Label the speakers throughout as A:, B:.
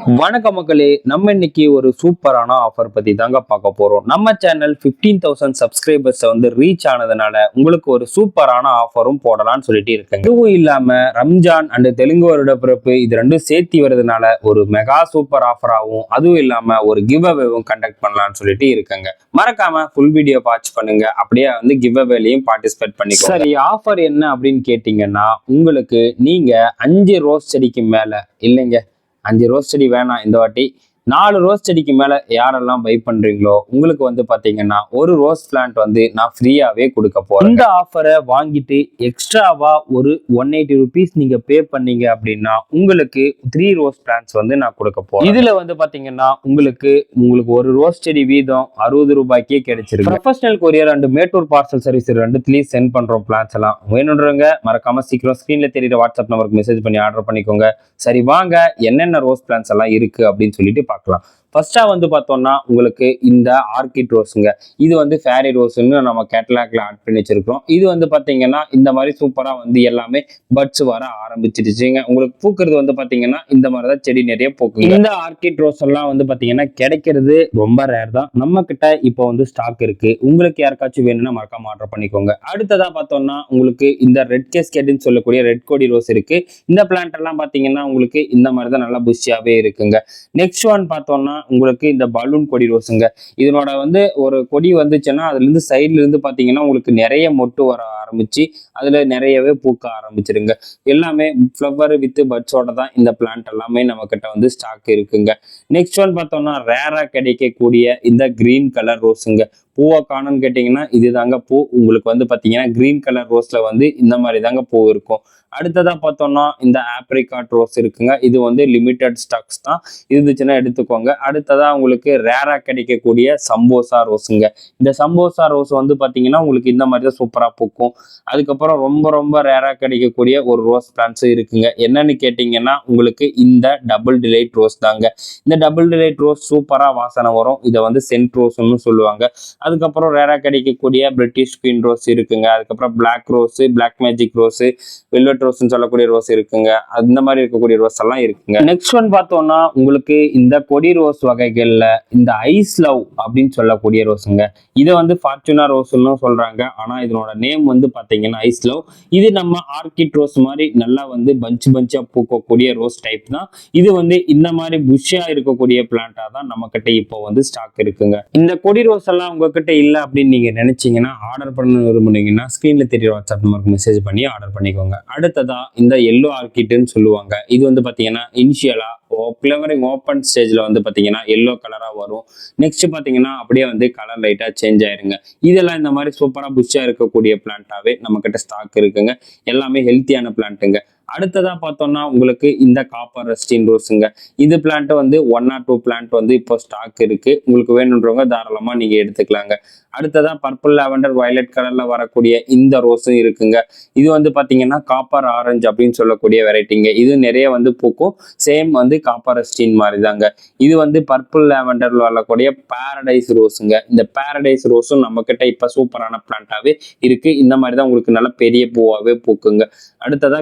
A: வணக்க மக்களே நம்ம இன்னைக்கு ஒரு சூப்பரான ஆஃபர் பத்தி தாங்க பார்க்க போறோம். நம்ம சேனல் 15000 தௌசண்ட் சப்ஸ்கிரைபர்ஸ் வந்து ரீச் ஆனதுனால உங்களுக்கு ஒரு சூப்பரான ஆஃபரும் போடலாம்னு சொல்லிட்டு இருக்கேன் இதுவும் இல்லாம ரம்ஜான் அண்ட் தெலுங்கு வருட பிறப்பு இது ரெண்டும் சேர்த்தி வருதுனால ஒரு மெகா சூப்பர் ஆஃபராகவும் அதுவும் இல்லாம ஒரு கிவ் அவேவும் கண்டக்ட் பண்ணலாம்னு சொல்லிட்டு இருக்கேங்க. மறக்காம ஃபுல் வீடியோ வாட்ச் பண்ணுங்க. அப்படியே வந்து கிவ் அவேலையும் பார்ட்டிசிபேட் பண்ணி சரி ஆஃபர் என்ன அப்படின்னு கேட்டீங்கன்னா உங்களுக்கு நீங்க அஞ்சு ரோஸ் செடிக்கு மேல இல்லைங்க அஞ்சு ரோஸ் செடி வேணாம் இந்த வாட்டி. நாலு ரோஸ் செடிக்கு மேல யாரெல்லாம் பை பண்றீங்களோ உங்களுக்கு வந்து பாத்தீங்கன்னா ஒரு ரோஸ் பிளான்ட் வந்து நான் ஃப்ரீயாவே கொடுக்க போறேன். இந்த ஆஃபரை வாங்கிட்டு எக்ஸ்ட்ராவா ஒரு ஒன் எயிட்டி ருபீஸ் நீங்க பே பண்ணீங்க அப்படின்னா உங்களுக்கு த்ரீ ரோஸ் பிளான்ட்ஸ் வந்து நான் கொடுக்க போறேன். இதுல வந்து பாத்தீங்கன்னா உங்களுக்கு உங்களுக்கு ஒரு ரோஸ் செடி வீதம் அறுபது ரூபாய்க்கே கிடைச்சிருக்கு professional courier and metro parcel service ரெண்டுத்துலயும் send பண்றோம் பிளான்ஸ் எல்லாம். வேணுன்றவங்க மறக்காம சீக்கிரம் ஸ்கிரீன்ல தெரியுற வாட்ஸ்அப் நம்பருக்கு மெசேஜ் பண்ணி ஆர்டர் பண்ணிக்கோங்க. சரி வாங்க என்னென்ன ரோஸ் பிளான்ஸ் எல்லாம் இருக்கு அப்படின்னு சொல்லிட்டு பார்க்கலாம் 对吧。ஃபர்ஸ்டா வந்து பார்த்தோம்னா உங்களுக்கு இந்த ஆர்கிட் ரோஸுங்க இது வந்து ஃபேரி ரோஸ்ன்னு நம்ம கேட்டலாக்ல ஆட் பண்ணி வச்சிருக்கிறோம். இது வந்து பார்த்தீங்கன்னா இந்த மாதிரி சூப்பரா வந்து எல்லாமே பட்ஸ் வர ஆரம்பிச்சிடுச்சுங்க. உங்களுக்கு பூக்கிறது வந்து பார்த்தீங்கன்னா இந்த மாதிரி தான் செடி நிறைய பூக்குங்க. இந்த ஆர்கிட் ரோஸ் எல்லாம் வந்து பார்த்தீங்கன்னா கிடைக்கிறது ரொம்ப ரேர் தான். நம்ம கிட்ட இப்போ வந்து ஸ்டாக் இருக்கு. உங்களுக்கு யாருக்காச்சும் வேணும்னா மறக்காம ஆர்டர் பண்ணிக்கோங்க. அடுத்ததா பார்த்தோம்னா உங்களுக்கு இந்த ரெட் கேஸ்கெட்னு சொல்லக்கூடிய ரெட் கோடி ரோஸ் இருக்கு. இந்த பிளான்ட் எல்லாம் பார்த்தீங்கன்னா உங்களுக்கு இந்த மாதிரி தான் நல்லா புஷியாவே இருக்குங்க. நெக்ஸ்ட் ஒன் பார்த்தோம்னா உங்களுக்கு இந்த பலூன் கொடி ரோஸுங்க இதனோட வந்து ஒரு கொடி வந்துச்சுன்னா அதுல இருந்து பார்த்தீங்கன்னா இருந்து பாத்தீங்கன்னா உங்களுக்கு நிறைய மொட்டு வர ஆரம்பிச்சு அதுல நிறையவே பூக்க ஆரம்பிச்சிருங்க. எல்லாமே ஃப்ளவர் வித் பட்ஸோட தான் இந்த பிளான்ட் எல்லாமே நம்ம கிட்ட வந்து ஸ்டாக் இருக்குங்க. நெக்ஸ்ட் ஒன் பார்த்தோம்னா ரேரா கிடைக்கக்கூடிய இந்த கிரீன் கலர் ரோஸுங்க பூவை காணும்னு கேட்டிங்கன்னா இதுதாங்க பூ. உங்களுக்கு வந்து பார்த்தீங்கன்னா கிரீன் கலர் ரோஸில் வந்து இந்த மாதிரி தாங்க பூ இருக்கும். அடுத்ததாக பார்த்தோம்னா இந்த ஆப்ரிகாட் ரோஸ் இருக்குங்க. இது வந்து லிமிட்டட் ஸ்டாக்ஸ் தான். இருந்துச்சுன்னா எடுத்துக்கோங்க. அடுத்ததாக உங்களுக்கு ரேராக கிடைக்கக்கூடிய சம்போசா ரோஸுங்க இந்த சம்போசா ரோஸ் வந்து பார்த்தீங்கன்னா உங்களுக்கு இந்த மாதிரி தான் சூப்பராக பூக்கும். அதுக்கப்புறம் ரொம்ப ரொம்ப ரேராக கிடைக்கக்கூடிய ஒரு ரோஸ் பிளான்ஸ் இருக்குங்க. என்னன்னு கேட்டிங்கன்னா உங்களுக்கு இந்த டபுள் டிலைட் ரோஸ் தாங்க. இந்த டபுள் டிலைட் ரோஸ் சூப்பராக வாசனை வரும். இதை வந்து சென்ட் ரோஸ்னு சொல்லுவாங்க. அதுக்கப்புறம் ரேரா கிடைக்கக்கூடிய பிரிட்டிஷ் குயின் ரோஸ் இருக்குங்க. அதுக்கப்புறம் black rose black magic rose velvet ரோஸ்னு சொல்லக்கூடிய ரோஸ் இருக்குங்க. அந்த மாதிரி இருக்கக்கூடிய ரோஸ் எல்லாம் இருக்குங்க. நெக்ஸ்ட் ஒன் பார்த்தோம்னா உங்களுக்கு இந்த கொடி ரோஸ் வகைகள்ல இந்த ஐஸ் லவ் அப்படின்னு சொல்லக்கூடிய ரோஸுங்க இதை வந்து ஃபார்ச்சுனா ரோஸ்னு சொல்றாங்க. ஆனா இதனோட நேம் வந்து பாத்தீங்கன்னா ஐஸ் லவ் இது நம்ம ஆர்கிட் ரோஸ் மாதிரி நல்லா வந்து பஞ்ச் பஞ்சா பூக்கக்கூடிய ரோஸ் டைப் தான். இது வந்து இந்த மாதிரி புஷ்ஷாக இருக்கக்கூடிய பிளான்ட்டாக தான் நம்மக்கிட்ட இப்போ வந்து ஸ்டாக் இருக்குங்க. இந்த கொடி ரோஸ் எல்லாம் உங்ககிட்ட இல்லை அப்படின்னு நீங்கள் நினைச்சீங்கன்னா ஆர்டர் பண்ண விரும்புனீங்கன்னா ஸ்க்ரீனில் தெரிய வாட்ஸ்அப் நம்பருக்கு மெசேஜ் பண்ணி ஆர்டர் பண்ணிக்கோங்க. அடுத்ததாக இந்த எல்லோ ஆர்கிட்னு சொல்லுவாங்க. இது வந்து பார்த்தீங்கன்னா இனிஷியலாக ஃப்ளவரிங் ஓப்பன் ஸ்டேஜ்ல வந்து பாத்தீங்கன்னா எல்லோ கலரா வரும். நெக்ஸ்ட் பாத்தீங்கன்னா அப்படியே வந்து கலர் லைட்டா சேஞ்ச் ஆயிருங்க. இதெல்லாம் இந்த மாதிரி சூப்பரா புஷ்ஷா இருக்கக்கூடிய பிளான்ட்டாகவே நம்ம கிட்ட ஸ்டாக் இருக்குங்க. எல்லாமே ஹெல்த்தியான பிளான்ட்டுங்க அடுத்ததா பார்த்தோம்னா உங்களுக்கு இந்த காப்பர் ரெஸ்டின் ரோஸுங்க இது பிளான்ட் வந்து ஒன் ஆர் டூ பிளான்ட் வந்து இப்போ ஸ்டாக் இருக்கு. உங்களுக்கு வேணுன்றவங்க தாராளமா நீங்க எடுத்துக்கலாங்க. அடுத்ததா பர்பிள் லாவெண்டர் வயலட் கலர்ல வரக்கூடிய இந்த ரோஸும் இருக்குங்க. இது வந்து பாத்தீங்கன்னா காப்பர் ஆரஞ்சு அப்படின்னு சொல்லக்கூடிய வெரைட்டிங்க இது நிறைய வந்து பூக்கும். சேம் வந்து காப்பர் ரெஸ்டின் மாதிரி தாங்க இது வந்து பர்பிள் லாவெண்டர்ல வரக்கூடிய பாரடைஸ் ரோஸுங்க இந்த பாரடைஸ் ரோஸும் நம்ம கிட்ட இப்ப சூப்பரான பிளான்ட்டாவே இருக்கு. இந்த மாதிரி தான் உங்களுக்கு நல்ல பெரிய பூவாவே பூக்குங்க. அடுத்ததா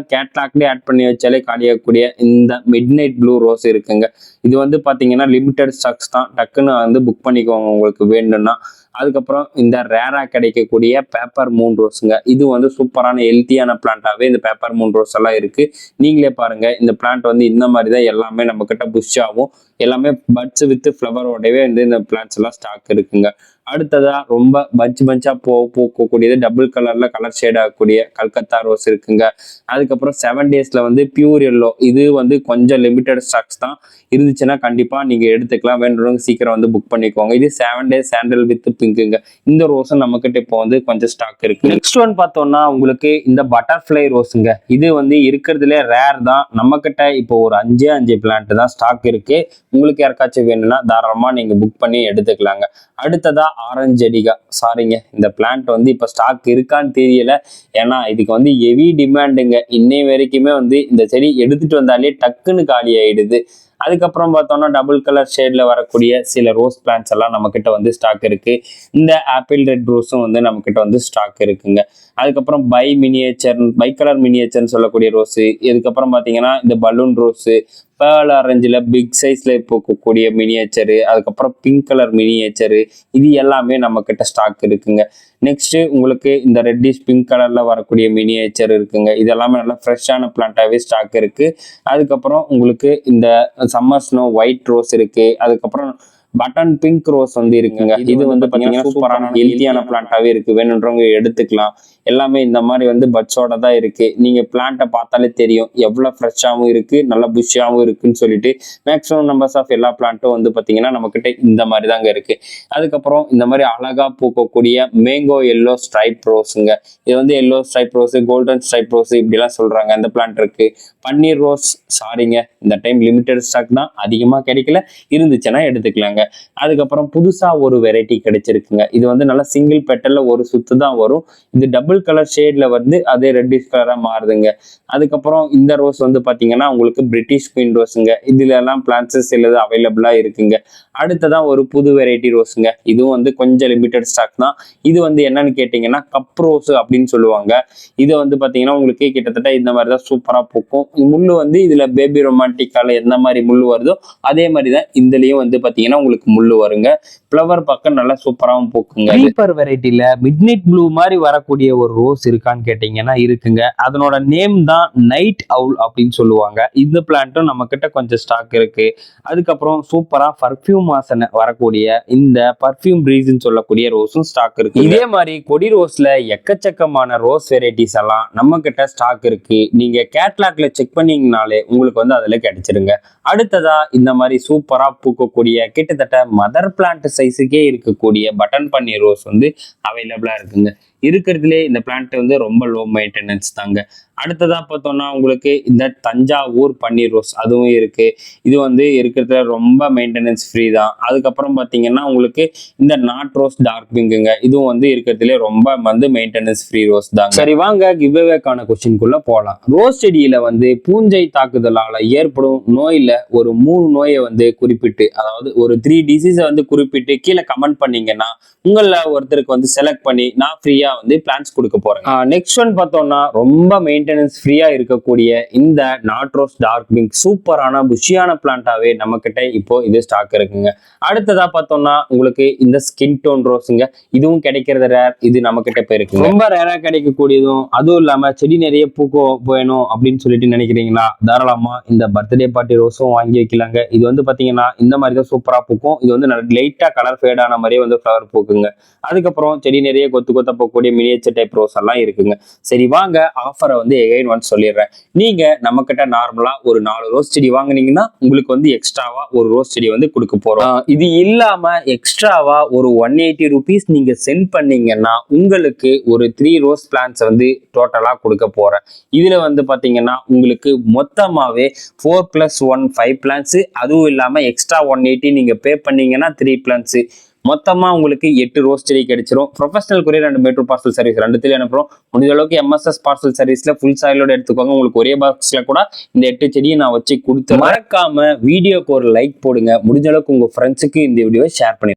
A: கேட்லாக்லேயே ஆட் பண்ணி வச்சாலே காலியாகக்கூடிய இந்த மிட் நைட் ப்ளூ ரோஸ் இருக்குங்க. இது வந்து பார்த்தீங்கன்னா லிமிட்டட் ஸ்டாக்ஸ் தான். டக்குன்னு வந்து புக் பண்ணிக்கோங்க உங்களுக்கு வேணும்னா. அதுக்கப்புறம் இந்த ரேராக கிடைக்கக்கூடிய பேப்பர் மூன் ரோஸுங்க இது வந்து சூப்பரான ஹெல்த்தியான பிளான்ட்டாகவே இந்த பேப்பர் மூன் ரோஸ் எல்லாம் இருக்கு. நீங்களே பாருங்க இந்த பிளான்ட் வந்து இந்த மாதிரி தான் எல்லாமே நம்மக்கிட்ட புஷ் ஆகும். எல்லாமே பட்ஸ் வித் ஃப்ளவரோடவே வந்து இந்த பிளான்ட்ஸ் எல்லாம் ஸ்டாக் இருக்குங்க. அடுத்ததா ரொம்ப பஞ்ச் பஞ்சா போ பூக்கக்கூடியது டபுள் கலர்ல கலர் ஷேட் ஆகக்கூடிய கல்கத்தா ரோஸ் இருக்குங்க. அதுக்கப்புறம் செவன் டேஸ்ல வந்து பியூர் எல்லோ இது வந்து கொஞ்சம் லிமிட்டட் ஸ்டாக்ஸ் தான். இருந்துச்சுன்னா கண்டிப்பா நீங்க எடுத்துக்கலாம். வேணுறவங்க சீக்கிரம் வந்து புக் பண்ணிக்கோங்க. இது செவன் டேஸ் சாண்டல் வித் பிங்க்குங்க இந்த ரோஸும் நம்ம கிட்ட இப்போ வந்து கொஞ்சம் ஸ்டாக் இருக்கு. நெக்ஸ்ட் ஒன் பார்த்தோம்னா உங்களுக்கு இந்த பட்டர்ஃப்ளை ரோஸுங்க இது வந்து இருக்கிறதுலே ரேர் தான். நம்ம கிட்ட இப்போ ஒரு அஞ்சே அஞ்சு பிளான்ட் தான் ஸ்டாக் இருக்கு. உங்களுக்கு யாருக்காச்சும் வேணும்னா தாராளமாக நீங்கள் புக் பண்ணி எடுத்துக்கலாங்க. அடுத்ததா ஆரஞ்சு அடிகா சாரிங்க இந்த பிளான்ட் வந்து இப்போ ஸ்டாக் இருக்கான்னு தெரியல. ஏன்னா இதுக்கு வந்து ஹெவி டிமாண்டுங்க இன்னை வரைக்குமே வந்து இந்த செடி எடுத்துட்டு வந்தாலே டக்குன்னு காலி ஆயிடுது. அதுக்கப்புறம் பார்த்தோம்னா டபுள் கலர் ஷேட்ல வரக்கூடிய சில ரோஸ் பிளான்ஸ் எல்லாம் நம்ம கிட்ட வந்து ஸ்டாக் இருக்கு. இந்த ஆப்பிள் ரெட் ரோஸும் வந்து நம்ம கிட்ட வந்து ஸ்டாக் இருக்குங்க. அதுக்கப்புறம் பை மினியேச்சர் பை கலர் மினியேச்சர்னு சொல்லக்கூடிய ரோஸு இதுக்கப்புறம் பார்த்தீங்கன்னா இந்த பலூன் ரோஸு பேர்ல் ஆரஞ்சில் பிக் சைஸில் போக்கக்கூடிய மினியேச்சரு அதுக்கப்புறம் பிங்க் கலர் மினியேச்சரு இது எல்லாமே நம்மக்கிட்ட ஸ்டாக் இருக்குங்க. நெக்ஸ்ட்டு உங்களுக்கு இந்த ரெட்டிஷ் பிங்க் கலரில் வரக்கூடிய மினியேச்சர் இருக்குங்க. இது எல்லாமே நல்லா ஃப்ரெஷ்ஷான பிளான்ட்டாகவே ஸ்டாக் இருக்குது அதுக்கப்புறம் உங்களுக்கு இந்த சம்மர் ஸ்னோ ஒயிட் ரோஸ் இருக்குது அதுக்கப்புறம் பட்டன் பிங்க் ரோஸ் வந்து இருக்குங்க. இது வந்து பாத்தீங்கன்னா சூப்பரான ஹெல்த்தியான பிளான்ட்டாவே இருக்கு. வேணுன்றவங்க எடுத்துக்கலாம். எல்லாமே இந்த மாதிரி வந்து பட்ஸோட தான் இருக்கு. நீங்க பிளான்ட்டை பார்த்தாலே தெரியும். எவ்வளவு ஃப்ரெஷ்ஷாகவும் இருக்கு நல்லா புஷ்ஷாகவும் இருக்குன்னு சொல்லிட்டு. மேக்ஸிமம் நம்பர்ஸ் ஆஃப் எல்லா பிளான்ட்டும் வந்து பாத்தீங்கன்னா நம்ம கிட்ட இந்த மாதிரி தாங்க இருக்கு. அதுக்கப்புறம் இந்த மாதிரி அழகா பூக்கக்கூடிய மேங்கோ எல்லோ ஸ்ட்ரைப் ரோஸுங்க இது வந்து yellow stripe rose golden stripe rose இப்படிலாம் சொல்றாங்க. அந்த பிளான்ட் இருக்கு. பன்னீர் ரோஸ் சாரிங்க இந்த டைம் லிமிடெட் ஸ்டாக் தான். அதிகமாக கிடைக்கல. இருந்துச்சுன்னா எடுத்துக்கலாங்க. அதுக்கப்புறம் புதுசா ஒரு வெரைட்டி கிடைச்சிருக்குங்க. இது வந்து நல்லா சிங்கிள் பெட்டல்ல ஒரு சுத்து தான் வரும். இது டபுள் கலர் ஷேட்ல வந்து அதே ரெட்டிஷ் கலரா மாறுதுங்க. அதுக்கப்புறம் இந்த ரோஸ் வந்து பாத்தீங்கன்னா உங்களுக்கு பிரிட்டிஷ் குயின் ரோஸுங்க இதுல எல்லாம் பிளான்சஸ் சிலது அவைலபிளா இருக்குங்க. அடுத்ததான் ஒரு புது வெரைட்டி ரோஸுங்க இதுவும் வந்து கொஞ்சம் லிமிடெட் ஸ்டாக் தான். இது வந்து என்னன்னு கேட்டிங்கன்னா கப் ரோஸ் அப்படின்னு சொல்லுவாங்க. இது வந்து பாத்தீங்கன்னா உங்களுக்கு கிட்டத்தட்ட இந்த மாதிரி தான் சூப்பரா பூக்கும். முள் வந்து இதுல பேபி ரொமான்டிக்கால எந்த மாதிரி முள் வருதோ அதே மாதிரி தான் இதுலயும் வந்து பாத்தீங்கன்னா உங்களுக்கு முள்ளு வருங்க. ஃப்ளவர் பக்கம் நல்லா சூப்பராகவும் பூக்குங்க.
B: க்ரீப்பர் வெரைட்டில மிட்நைட் ப்ளூ மாதிரி வரக்கூடிய ஒரு ரோஸ் இருக்கான்னு கேட்டீங்கன்னா இருக்குங்க. அதனோட நேம் தான் நைட் அவுல் அப்படின்னு சொல்லுவாங்க. இந்த பிளான்ட்டும் நம்ம கிட்ட கொஞ்சம் ஸ்டாக் இருக்கு. அதுக்கப்புறம் சூப்பரா பர்ஃப்யூம் வாசனை வரக்கூடிய இந்த பர்ஃப்யூம் ப்ரீஸ்ன்னு சொல்லக்கூடிய ரோஸும் ஸ்டாக் இருக்கு.
A: இதே மாதிரி கொடி ரோஸ்ல எக்கச்சக்கமான ரோஸ் வெரைட்டிஸ் எல்லாம் நம்ம கிட்ட ஸ்டாக் இருக்கு. நீங்க கேட்லாக்ல செக் பண்ணீங்கனாலே உங்களுக்கு வந்து அதுல கிடைச்சிருங்க. அடுத்ததா இந்த மாதிரி சூப்பரா பூக்கக்கூடிய கிட்ட கிட்டத்தட்ட மதர் பிளான்ட் சைஸுக்கே இருக்கக்கூடிய பட்டன் பன்னீர் ரோஸ் வந்து அவைலபிளா இருக்குங்க. இருக்கிறதுலே இந்த பிளான்ட் வந்து ரொம்ப லோ மெயின்டெனன்ஸ் தாங்க. அடுத்ததாக பார்த்தோம்னா உங்களுக்கு இந்த தஞ்சாவூர் பன்னீர் ரோஸ் அதுவும் இருக்குது இது வந்து இருக்கிறதுல ரொம்ப மெயின்டெனன்ஸ் ஃப்ரீ தான். அதுக்கப்புறம் பார்த்தீங்கன்னா உங்களுக்கு இந்த நாட் ரோஸ் டார்க் பிங்குங்க இதுவும் வந்து இருக்கிறதுலே ரொம்ப வந்து மெயின்டெனன்ஸ் ஃப்ரீ ரோஸ் தான் சரி வாங்க கிவ்வேக்கான கொஸ்டின்குள்ளே போகலாம் ரோஸ் செடியில் வந்து பூஞ்சை தாக்குதலால் ஏற்படும் நோயில் ஒரு மூணு நோயை வந்து குறிப்பிட்டு அதாவது ஒரு த்ரீ டிசீஸை வந்து குறிப்பிட்டு கீழே கமெண்ட் பண்ணீங்கன்னா உங்களில் ஒருத்தருக்கு வந்து செலக்ட் பண்ணி நான் ஃப்ரீயாக வந்து பிளான்ஸ் கொடுக்க போகிறேன் நெக்ஸ்ட் ஒன் பார்த்தோம்னா ரொம்ப மெயின்டெனன்ஸ் ஃப்ரீயாக இருக்கக்கூடிய இந்த நாட்ரோஸ் டார்க் பிங்க் சூப்பரான புஷியான பிளான்ட்டாகவே நம்மக்கிட்ட இப்போ இது ஸ்டாக் இருக்குங்க. அடுத்ததாக பார்த்தோம்னா உங்களுக்கு இந்த ஸ்கின் டோன் ரோஸுங்க இதுவும் கிடைக்கிறது ரேர் இது நம்மக்கிட்ட கிட்ட இப்போ ரொம்ப ரேராக கிடைக்கக்கூடியதும் அதுவும் இல்லாமல் செடி நிறைய பூக்கோ வேணும் அப்படின்னு சொல்லிட்டு நினைக்கிறீங்களா தாராளமாக இந்த பர்த்டே பார்ட்டி ரோஸும் வாங்கி வைக்கலாங்க. இது வந்து பார்த்தீங்கன்னா இந்த மாதிரி தான் சூப்பராக பூக்கும். இது வந்து லைட்டாக கலர் ஃபேடான மாதிரியே வந்து ஃப்ளவர் பூக்குங்க. அதுக்கப்புறம் செடி நிறைய கொத்து கொத்த போகக்கூடிய மினியேச்சர் டைப் ரோஸ் எல்லாம் இருக்குங்க. சரி வாங்க ஆஃபரை வந்து எகைன் ஒன் சொல்லிடுறேன். நீங்க நம்ம கிட்ட நார்மலா ஒரு நாலு ரோஸ் செடி வாங்கினீங்கன்னா உங்களுக்கு வந்து எக்ஸ்ட்ராவா ஒரு ரோஸ் செடி வந்து கொடுக்க போறோம். இது இல்லாம எக்ஸ்ட்ராவா ஒரு ஒன் எயிட்டி ருபீஸ் நீங்க சென்ட் பண்ணீங்கன்னா உங்களுக்கு ஒரு த்ரீ ரோஸ் பிளான்ஸ் வந்து டோட்டலா கொடுக்க போறேன். இதுல வந்து பாத்தீங்கன்னா உங்களுக்கு மொத்தமாவே four plus one five plants அதுவும் இல்லாம எக்ஸ்ட்ரா ஒன் எயிட்டி நீங்க பே பண்ணீங்கன்னா த்ரீ பிளான்ஸ் மொத்தமாக உங்களுக்கு எட்டு ரோஸ் செடி கிடைச்சிரும். Professional courier and metro parcel service ரெண்டுத்திலையும் அனுப்புறோம். முடிஞ்ச அளவுக்கு எம்எஸ்எஸ் பார்சல் சர்வீஸில் ஃபுல் சாயிலோட எடுத்துக்கோங்க. உங்களுக்கு ஒரே பாக்ஸில் கூட இந்த எட்டு செடியை நான் வச்சு கொடுத்து மறக்காம வீடியோக்கு ஒரு லைக் போடுங்க. முடிஞ்ச அளவுக்கு உங்கள் ஃப்ரெண்ட்ஸுக்கு இந்த வீடியோவை ஷேர் பண்ணி